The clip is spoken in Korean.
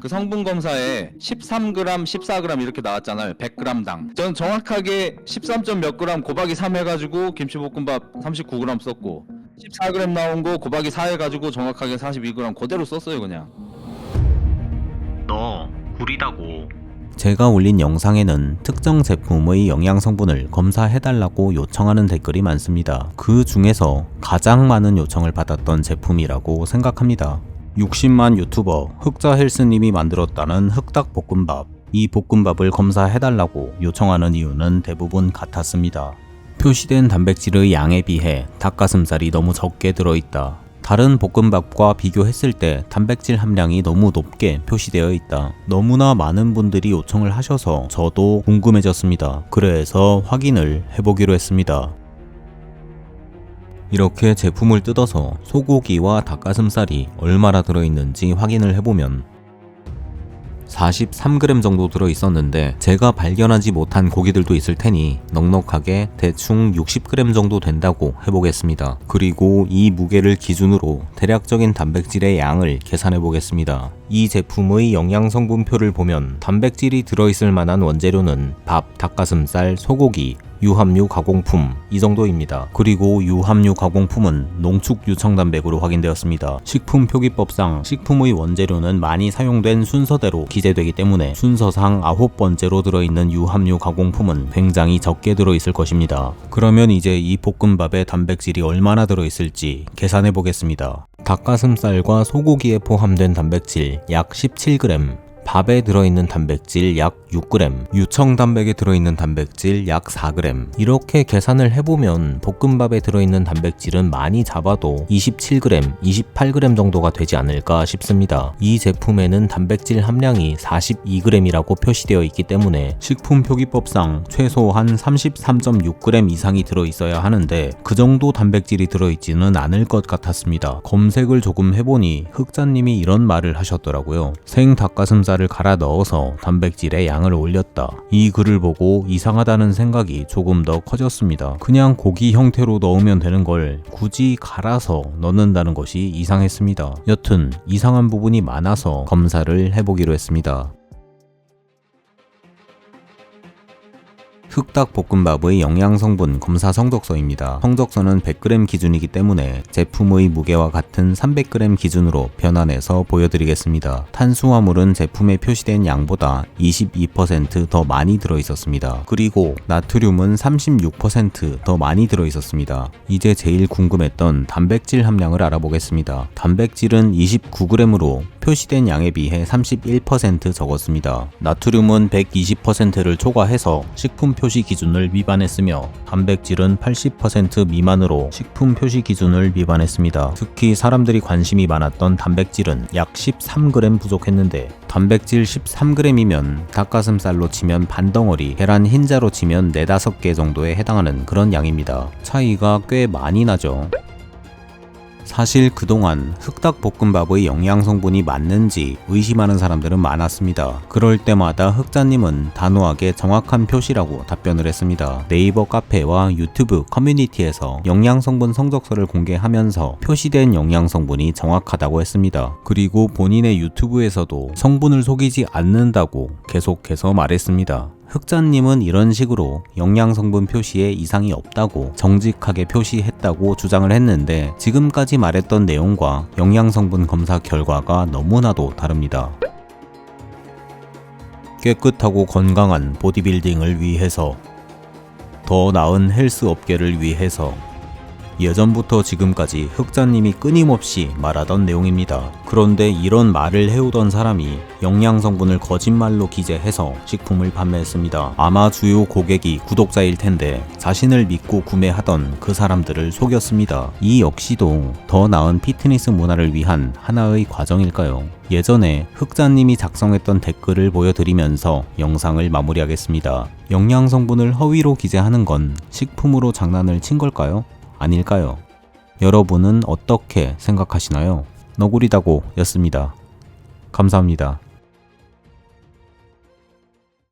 그 성분 검사에 13g, 14g 이렇게 나왔잖아요. 100g당. 전 정확하게 13. 몇 g 곱하기 3 해가지고 김치볶음밥 39g 썼고 14g 나온 거 곱하기 4 해가지고 정확하게 42g 그대로 썼어요 그냥. 너 구리다고. 제가 올린 영상에는 특정 제품의 영양 성분을 검사해달라고 요청하는 댓글이 많습니다. 그 중에서 가장 많은 요청을 받았던 제품이라고 생각합니다. 60만 유튜버 흑자 헬스님이 만들었다는 흑닭 볶음밥. 이 볶음밥을 검사해달라고 요청하는 이유는 대부분 같았습니다. 표시된 단백질의 양에 비해 닭가슴살이 너무 적게 들어있다. 다른 볶음밥과 비교했을 때 단백질 함량이 너무 높게 표시되어 있다. 너무나 많은 분들이 요청을 하셔서 저도 궁금해졌습니다. 그래서 확인을 해보기로 했습니다. 이렇게 제품을 뜯어서 소고기와 닭가슴살이 얼마나 들어있는지 확인을 해보면 43g 정도 들어 있었는데 제가 발견하지 못한 고기들도 있을 테니 넉넉하게 대충 60g 정도 된다고 해보겠습니다. 그리고 이 무게를 기준으로 대략적인 단백질의 양을 계산해 보겠습니다. 이 제품의 영양 성분표를 보면 단백질이 들어있을 만한 원재료는 밥, 닭가슴살, 소고기, 유함유 가공품 이 정도입니다. 그리고 유함유 가공품은 농축 유청단백으로 확인되었습니다. 식품 표기법상 식품의 원재료는 많이 사용된 순서대로 기재되기 때문에 순서상 아홉 번째로 들어있는 유함유 가공품은 굉장히 적게 들어있을 것입니다. 그러면 이제 이 볶음밥에 단백질이 얼마나 들어있을지 계산해 보겠습니다. 닭가슴살과 소고기에 포함된 단백질 약 17g, 밥에 들어있는 단백질 약 6g, 유청단백에 들어있는 단백질 약 4g. 이렇게 계산을 해보면 볶음밥에 들어있는 단백질은 많이 잡아도 27g, 28g 정도가 되지 않을까 싶습니다. 이 제품에는 단백질 함량이 42g이라고 표시되어 있기 때문에 식품 표기법상 최소한 33.6g 이상이 들어있어야 하는데 그 정도 단백질이 들어있지는 않을 것 같았습니다. 검색을 조금 해보니 흑자님이 이런 말을 하셨더라고요. 생 닭가슴살을 갈아 넣어서 단백질의 양을 올렸다. 이 글을 보고 이상하다는 생각이 조금 더 커졌습니다. 그냥 고기 형태로 넣으면 되는 걸 굳이 갈아서 넣는다는 것이 이상했습니다. 여튼 이상한 부분이 많아서 검사를 해보기로 했습니다. 흑닭 볶음밥의 영양성분 검사 성적서입니다. 성적서는 100g 기준이기 때문에 제품의 무게와 같은 300g 기준으로 변환해서 보여드리겠습니다. 탄수화물은 제품에 표시된 양보다 22%더 많이 들어있었습니다. 그리고 나트륨은 36%더 많이 들어있었습니다. 이제 제일 궁금했던 단백질 함량을 알아보겠습니다. 단백질은 29g으로 표시된 양에 비해 31% 적었습니다. 나트륨은 120%를 초과해서 식품 표시 기준을 위반했으며 단백질은 80% 미만으로 식품 표시 기준을 위반했습니다. 특히 사람들이 관심이 많았던 단백질은 약 13g 부족했는데 단백질 13g이면 닭가슴살로 치면 반덩어리, 계란 흰자로 치면 4, 5개 정도에 해당하는 그런 양입니다. 차이가 꽤 많이 나죠. 사실 그동안 흑닭볶음밥의 영양 성분이 맞는지 의심하는 사람들은 많았습니다. 그럴 때마다 흑자님은 단호하게 정확한 표시라고 답변을 했습니다. 네이버 카페와 유튜브 커뮤니티에서 영양 성분 성적서를 공개하면서 표시된 영양 성분이 정확하다고 했습니다. 그리고 본인의 유튜브에서도 성분을 속이지 않는다고 계속해서 말했습니다. 흑자님은 이런 식으로 영양성분 표시에 이상이 없다고 정직하게 표시했다고 주장을 했는데 지금까지 말했던 내용과 영양성분 검사 결과가 너무나도 다릅니다. 깨끗하고 건강한 보디빌딩을 위해서 더 나은 헬스 업계를 위해서 예전부터 지금까지 흑자님이 끊임없이 말하던 내용입니다. 그런데 이런 말을 해오던 사람이 영양 성분을 거짓말로 기재해서 식품을 판매했습니다. 아마 주요 고객이 구독자일 텐데 자신을 믿고 구매하던 그 사람들을 속였습니다. 이 역시도 더 나은 피트니스 문화를 위한 하나의 과정일까요? 예전에 흑자님이 작성했던 댓글을 보여드리면서 영상을 마무리하겠습니다. 영양 성분을 허위로 기재하는 건 식품으로 장난을 친 걸까요? 아닐까요? 여러분은 어떻게 생각하시나요? 너구리다고 였습니다. 감사합니다.